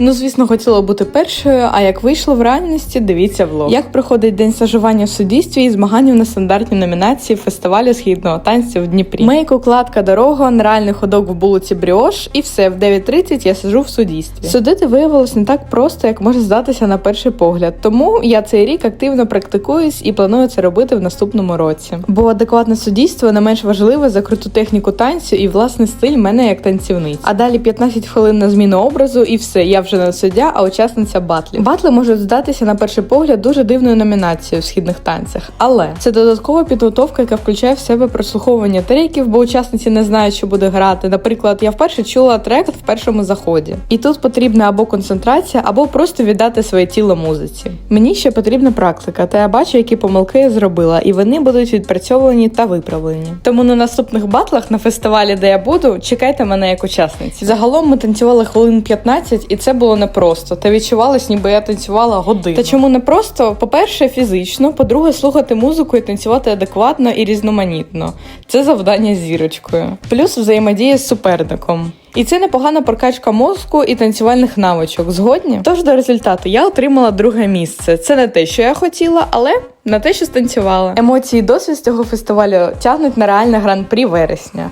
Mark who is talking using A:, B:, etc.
A: Ну, звісно, хотіла бути першою, а як вийшло в реальності, дивіться влог. Як проходить день стажування в суддівстві і змагання в нестандартній номінації фестивалю східного танцю в Дніпрі. Мейк, укладка, дорога, нереальний ходок в булиці Бріош, і все, в 9.30 я сиджу в суддівстві. Судити виявилось не так просто, як може здатися на перший погляд. Тому я цей рік активно практикуюсь і планую це робити в наступному році. Бо адекватне суддівство не менш важливе за круту техніку танцю і власний стиль мене як танцівниць. А далі 15 хвилин на зміну образу, і все, я вже не суддя, а учасниця батлів. Батли можуть здатися на перший погляд дуже дивною номінацією в східних танцях, але це додаткова підготовка, яка включає в себе прослуховування треків, бо учасниці не знають, що буде грати. Наприклад, я вперше чула трек в першому заході, і тут потрібна або концентрація, або просто віддати своє тіло музиці. Мені ще потрібна практика, та я бачу, які помилки я зробила, і вони будуть відпрацьовані та виправлені. Тому на наступних батлах на фестивалі, де я буду, чекайте мене як учасниці. Загалом ми танцювали хвилин 15, і це було непросто. Та відчувалось, ніби я танцювала годину. Та чому не просто? По-перше, фізично, по-друге, слухати музику і танцювати адекватно і різноманітно. Це завдання зірочкою. Плюс взаємодія з суперником. І це непогана прокачка мозку і танцювальних навичок. Згодні? Тож до результату я отримала друге місце. Це не те, що я хотіла, але на те, що станцювала. Емоції і досвід з цього фестивалю тягнуть на реальне гран-прі вересня.